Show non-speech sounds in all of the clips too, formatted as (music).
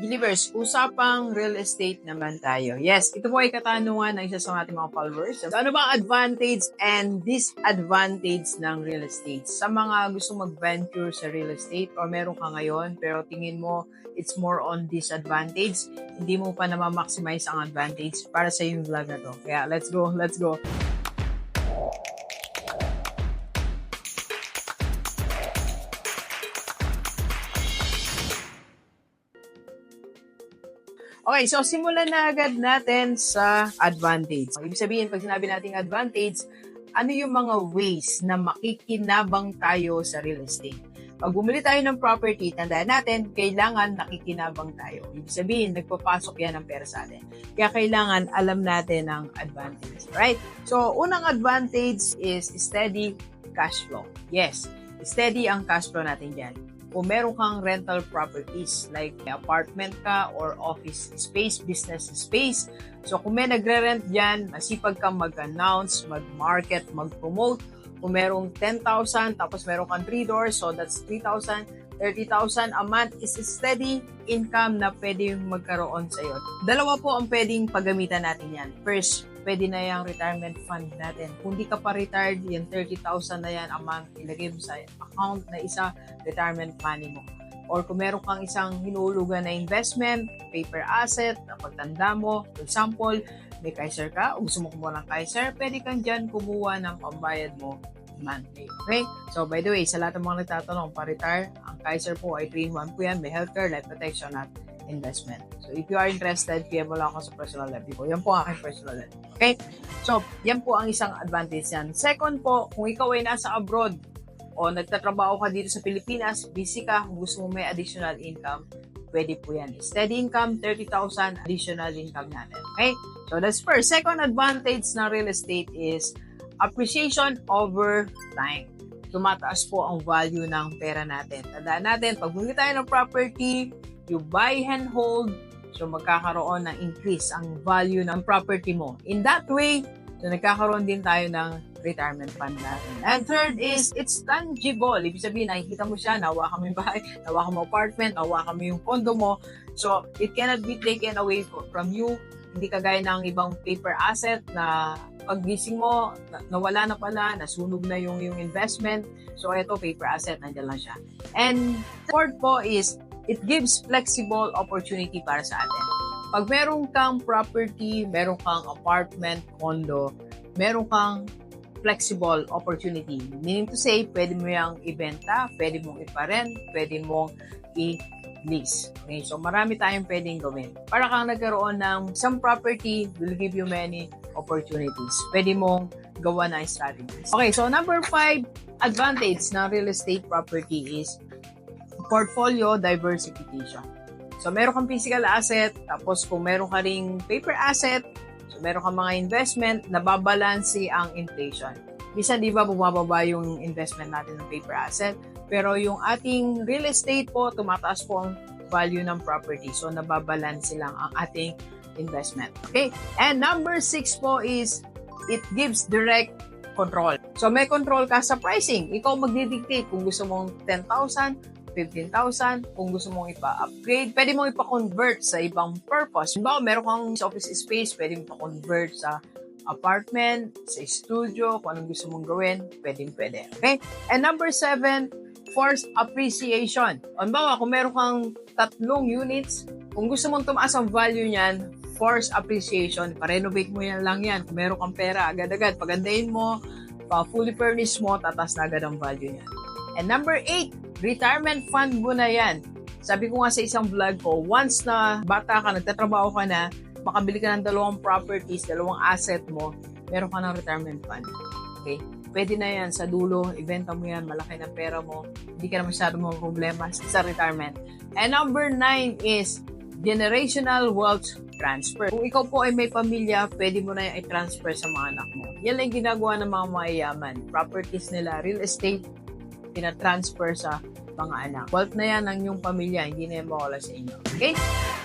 Delivers, usapang real estate naman tayo. Yes, ito po ay katanungan ng isa sa ating mga followers. So, ano ba advantage and disadvantage ng real estate? Sa mga gusto mag-venture sa real estate or meron ka ngayon pero tingin mo it's more on disadvantage, hindi mo pa na-maximize ang advantage para sa yung vlog na to. Kaya let's go, let's go. Okay, so simulan na agad natin sa advantage. Ibig sabihin, pag sinabi nating advantage, ano yung mga ways na makikinabang tayo sa real estate? Pag bumili tayo ng property, tandaan natin, kailangan nakikinabang tayo. Ibig sabihin, nagpapasok yan ng pera sa atin. Kaya kailangan alam natin ang advantage. Right? So, unang advantage is steady cash flow. Yes, steady ang cash flow natin dyan kung meron kang rental properties like apartment ka or office space, business space. So kung may nagre-rent dyan, masipag kang mag-announce, mag-market, mag-promote. Kung merong 10,000 tapos meron kang 3 doors, so that's 3,000, 30,000 a month is a steady income na pwede magkaroon sa iyo. Dalawa po ang pwedeng paggamitan natin yan. First, pwede na yung retirement fund natin. Kung di ka pa retired, yung 30,000 na yan a month, ilagay mo sa account na isa, retirement money mo. Or kung meron kang isang hinulugan na investment, paper asset, na pagtanda mo, for example, may Kaiser ka, o gusto mo kumuha ng Kaiser, pwede kang dyan kumuha ng pambayad mo monthly. Okay? So, by the way, sa lahat ng mga nagtatanong, pa-retire, Kaiser po ay 3-in-1 po yan. May healthcare, life protection, at investment. So, if you are interested, PM mo lang ako sa personal level ko. Yan po ang aking personal level. Okay? So, yan po ang isang advantage yan. Second po, kung ikaw ay nasa abroad o nagtatrabaho ka dito sa Pilipinas, busy ka, gusto mo may additional income, pwede po yan. Steady income, 30,000 additional income natin. Okay? So, that's first. Second advantage ng real estate is appreciation over time. Tumataas po ang value ng pera natin. Tandaan natin, pag bumili tayo ng property, you buy and hold, so magkakaroon ng increase ang value ng property mo. In that way, so nagkakaroon din tayo ng retirement fund natin. And third is, it's tangible. Ibig sabihin, nakikita mo siya, nawa kami bahay, (laughs) nawa mo apartment, nawa kami yung condo mo. So, it cannot be taken away from you. Hindi kagaya ng ibang paper asset na paggising mo, nawala na pala, nasunog na yung, yung investment. So, ito, paper asset, nandiyan lang siya. And fourth po is, it gives flexible opportunity para sa atin. Pag meron kang property, meron kang apartment, condo, meron kang flexible opportunity. Meaning to say, pwede mo yung ibenta, pwede mong iparent, pwede mong i-lease. Okay, so marami tayong pwedeng gawin. Para kang nagkaroon ng some property will give you many opportunities. Pwede mong gawa na strategies. Okay, so number five advantage ng real estate property is portfolio diversification. So, meron kang physical asset, tapos kung meron ka ring paper asset, so meron kang mga investment, nababalansi ang inflation. Bisa di ba bumababa yung investment natin ng paper asset, pero yung ating real estate po, tumataas po ang value ng property. So, nababalansi lang ang ating investment. Okay? And number six po is, it gives direct control. So, may control ka sa pricing. Ikaw magdidictate kung gusto mong 10,000, 15,000. Kung gusto mong ipa-upgrade, pwede mong ipa-convert sa ibang purpose. Halimbawa, meron kang office space, pwede mong ipa-convert sa apartment, sa studio, kung anong gusto mong gawin, pwede pwede. Okay? And number seven, force appreciation. Halimbawa, kung meron kang tatlong units, kung gusto mong tumaas ang value niyan, force appreciation, pa-renovate mo yan lang yan. Kung meron kang pera, agad-agad, pagandahin mo, pa fully furnished mo, tatas na agad ang value niyan. And number eight, retirement fund mo na yan. Sabi ko nga sa isang vlog ko, once na bata ka, nagtatrabaho ka na, makabili ka ng dalawang properties, dalawang asset mo, meron ka ng retirement fund. Okay? Pwede na yan sa dulo, ibenta mo yan, malaki ng pera mo, hindi ka na masyado mga problema sa retirement. And number nine is generational wealth transfer. Kung ikaw po ay may pamilya, pwede mo na yung i-transfer sa mga anak mo. Yan lang ginagawa ng mga mayayaman. Properties nila, real estate, pinatransfer sa mga anak. Wealth na yan ng inyong pamilya, hindi na yan mawala sa inyo. Okay?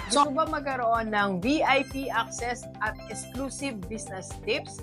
So, ba magkaroon ng VIP access at exclusive business tips?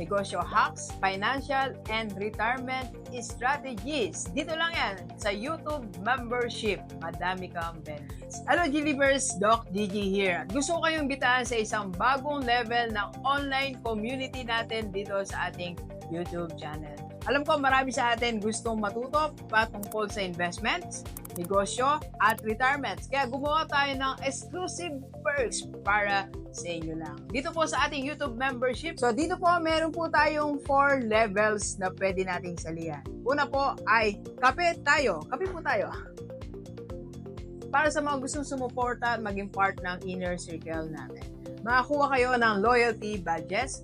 Negosyo hacks, financial, and retirement strategies. Dito lang yan sa YouTube membership. Madami kang benefits. Hello, Gilivers! Doc DG here. Gusto ko kayong bitaan sa isang bagong level ng online community natin dito sa ating YouTube channel. Alam ko marami sa atin gustong matuto patungkol sa investments, negosyo, at retirements. Kaya gumawa tayo ng exclusive perks para sa inyo lang. Dito po sa ating YouTube membership. So dito po meron po tayong 4 levels na pwede nating salihan. Una po ay kape tayo. Kape po tayo. Para sa mga gustong sumuporta at maging part ng inner circle natin. Makakuha kayo ng loyalty badges,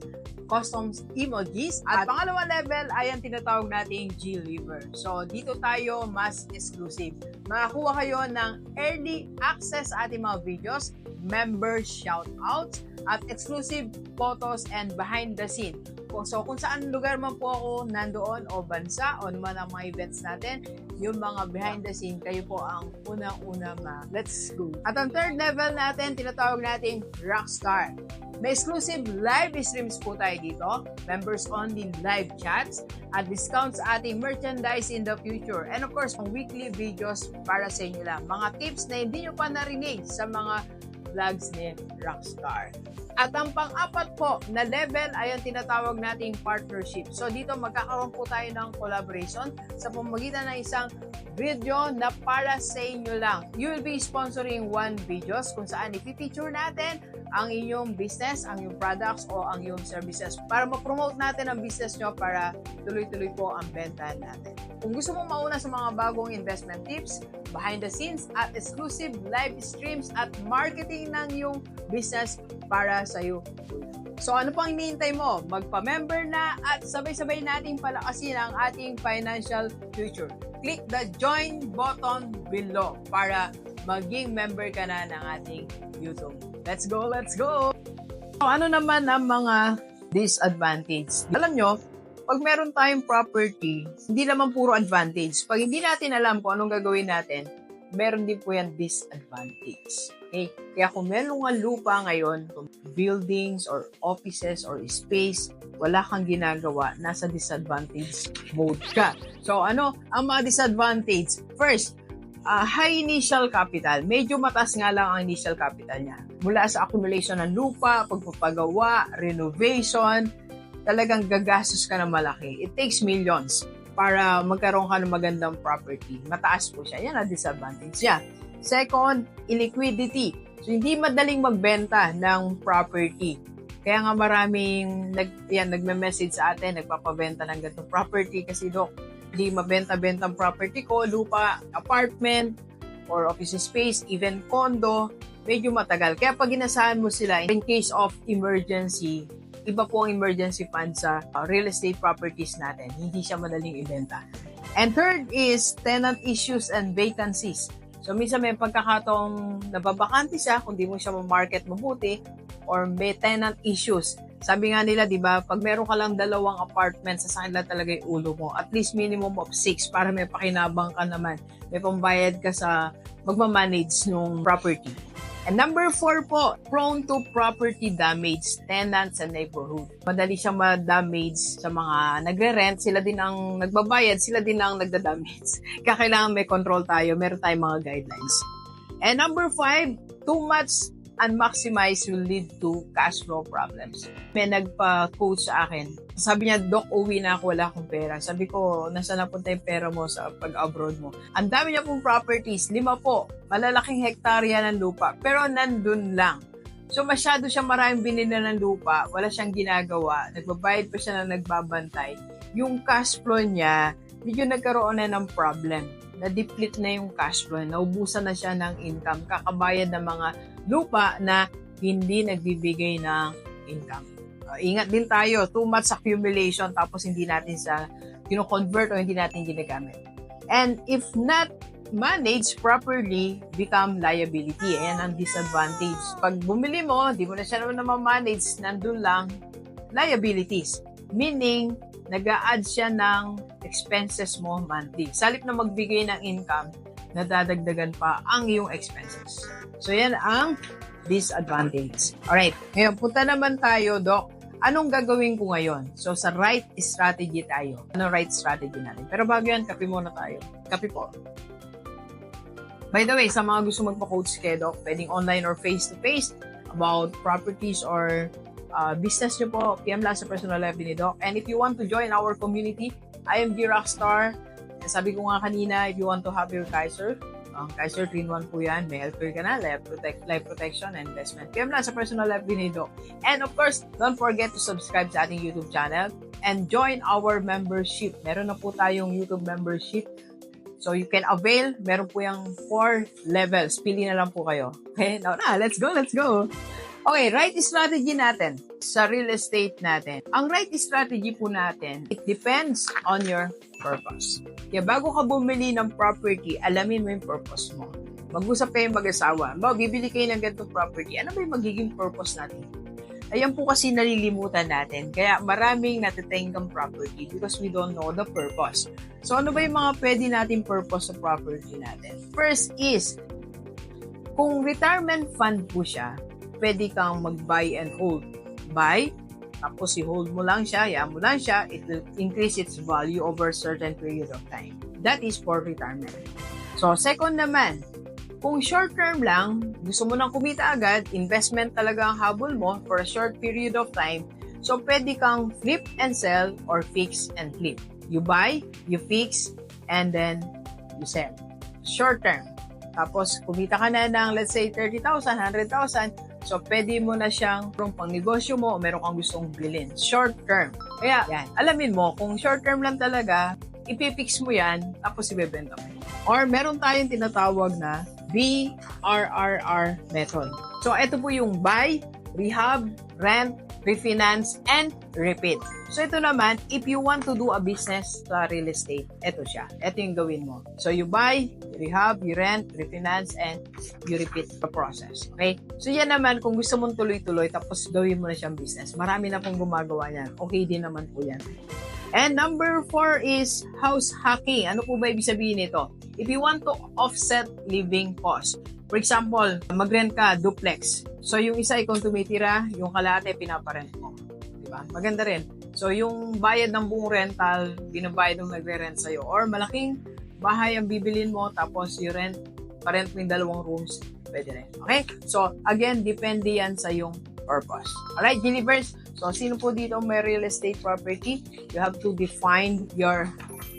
custom emojis. At pangalawang level ay ang tinatawag nating G-Liver. So, dito tayo mas exclusive. Makakuha kayo ng early access sa ating mga videos, member shoutouts, at exclusive photos and behind the scene. So, kung saan lugar man po ako nandoon o bansa o naman ang mga events natin, yung mga behind the scene, kayo po ang unang-una ma. Let's go! At ang third level natin, tinatawag nating Rockstar. May exclusive live streams po tayo dito, members only live chats, at discounts sa ating merchandise in the future. And of course, ang weekly videos para sa inyo lang. Mga tips na hindi nyo pa narinig sa mga vlogs ni Rockstar. At ang pang-apat po na level ay ang tinatawag nating partnership. So dito magkakaroon po tayo ng collaboration sa pamagitan ng isang video na para sa inyo lang. You will be sponsoring one videos kung saan i-feature natin ang inyong business, ang inyong products o ang inyong services para ma-promote natin ang business nyo para tuloy-tuloy po ang benta natin. Kung gusto mong mauna sa mga bagong investment tips, behind the scenes at exclusive live streams at marketing ng iyong business para sa iyo. So ano pang hinihintay mo? Magpa-member na at sabay-sabay nating palakasin ang ating financial future. Click the join button below para maging member ka na ng ating YouTube. Let's go, let's go! So, ano naman ang mga disadvantage? Alam nyo, pag meron tayong property, hindi naman puro advantage. Pag hindi natin alam kung anong gagawin natin, meron din po yan disadvantage. Okay? Kaya kung meron nga lupa ngayon, buildings or offices or space, wala kang ginagawa, nasa disadvantage mode ka. So ano ang mga disadvantage? First, uh, high initial capital. Medyo mataas nga lang ang initial capital niya. Mula sa accumulation ng lupa, pagpapagawa, renovation, talagang gagastos ka ng malaki. It takes millions para magkaroon ka ng magandang property. Mataas po siya. Yan ang disadvantage niya. Second, illiquidity. So, hindi madaling magbenta ng property. Kaya nga maraming nag, yan, nagme-message sa atin, nagpapabenta ng ganitong property kasi dok, hindi mabenta-benta ang property ko, lupa, apartment, or office space, even condo, medyo matagal. Kaya pag inasahan mo sila, in case of emergency, iba po ang emergency fund sa uh, real estate properties natin. Hindi siya madaling ibenta. And third is tenant issues and vacancies. So, minsan may pagkakataong nababakante siya kung di mo siya ma-market mabuti or may tenant issues. Sabi nga nila, di ba, pag meron ka lang dalawang apartment, sa lang talaga yung ulo mo. At least minimum of six para may pakinabang ka naman. May pambayad ka sa magmamanage ng property. And number four po, prone to property damage, tenants and neighborhood. Madali siyang ma-damage sa mga nagre-rent, sila din ang nagbabayad, sila din ang nagda-damage. (laughs) Kaya kailangan may control tayo, meron tayong mga guidelines. And number five, too much unmaximized will lead to cash flow problems. May nagpa-coach sa akin. Sabi niya, Doc, uwi na ako, wala akong pera. Sabi ko, nasa napunta yung pera mo sa pag-abroad mo? Ang dami niya pong properties, lima po. Malalaking hektarya ng lupa. Pero nandun lang. So masyado siya maraming binili ng lupa, wala siyang ginagawa, nagbabayad pa siya na nagbabantay. Yung cash flow niya, medyo nagkaroon na ng problem. Na-deplete na yung cash flow, naubusan na siya ng income, kakabayad ng mga lupa na hindi nagbibigay ng income. Uh, ingat din tayo, too much accumulation tapos hindi natin sa kino-convert o hindi natin ginagamit. And if not managed properly, become liability. Ayan ang disadvantage. Pag bumili mo, di mo na siya naman na-manage, nandun lang, liabilities. Meaning, nag add siya ng expenses mo monthly. Salip na magbigay ng income, nadadagdagan pa ang iyong expenses. So, yan ang disadvantage. Alright, ngayon punta naman tayo, Doc. anong gagawin ko ngayon? So, sa right strategy tayo. Ano right strategy natin? Pero bago yan, kape muna tayo. Kape po. By the way, sa mga gusto magpa-coach kay Doc, pwedeng online or face-to-face about properties or uh, business nyo po, PM lang sa personal life ni Doc. And if you want to join our community, I am the Rockstar. Sabi ko nga kanina, if you want to have your Kaiser, ang Kaiser 3-in-1 po yan. May healthcare ka na, life, protect, life protection, and investment. PM lang sa personal life ni Doc. And of course, don't forget to subscribe sa ating YouTube channel and join our membership. Meron na po tayong YouTube membership So you can avail, meron po yung four levels. Pili na lang po kayo. Okay, now na, let's go, let's go. Okay, right strategy natin sa real estate natin. Ang right strategy po natin, it depends on your purpose. Kaya bago ka bumili ng property, alamin mo yung purpose mo. Mag-usap kayo mag-asawa. Ba, bibili kayo ng ganitong property. Ano ba yung magiging purpose natin? Ayan po kasi nalilimutan natin. Kaya maraming natitenggang property because we don't know the purpose. So ano ba yung mga pwede natin purpose sa property natin? First is, kung retirement fund po siya, pwede kang mag-buy and hold. Buy, tapos i-hold mo lang siya, yan mo lang siya, it will increase its value over a certain period of time. That is for retirement. So, second naman, kung short term lang, gusto mo nang kumita agad, investment talaga ang habol mo for a short period of time, so pwede kang flip and sell or fix and flip. You buy, you fix, and then you sell. Short term. Tapos, kumita ka na ng, let's say, 30,000, 100,000, so pwede mo na siyang kung pang negosyo mo o meron kang gustong bilhin. Short term. Kaya, yan, alamin mo, kung short term lang talaga, ipipix mo yan, tapos ibebenta mo. Or meron tayong tinatawag na BRRR method. So, ito po yung buy, rehab, rent, refinance, and repeat. So, ito naman, if you want to do a business sa real estate, ito siya. Ito yung gawin mo. So, you buy, rehab, you rent, refinance, and you repeat the process. Okay? So, yan naman, kung gusto mong tuloy-tuloy, tapos gawin mo na siyang business. Marami na pong gumagawa niyan. Okay din naman po yan. And number four is house hacking. Ano po ba ibig sabihin nito? If you want to offset living cost, for example, mag-rent ka duplex. So yung isa ikong tumitira, yung kalate pinaparent mo. Diba? Maganda rin. So yung bayad ng buong rental, binabayad ng nagre-rent sa'yo. Or malaking bahay ang bibilin mo, tapos you rent, parent mo yung dalawang rooms, pwede rin. Okay? So again, depende yan sa yung purpose. Alright, Gilivers? So sino po dito may real estate property? You have to define your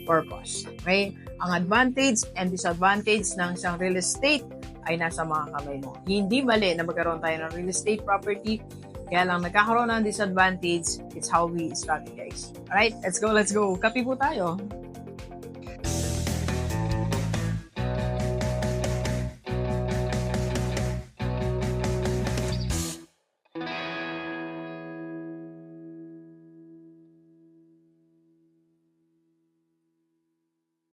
purpose. Okay? Ang advantage and disadvantage ng isang real estate ay nasa mga kamay mo. Hindi mali na magkaroon tayo ng real estate property, kaya lang nagkakaroon ng disadvantage, it's how we strategize. Alright, let's go, let's go. Kapi po tayo.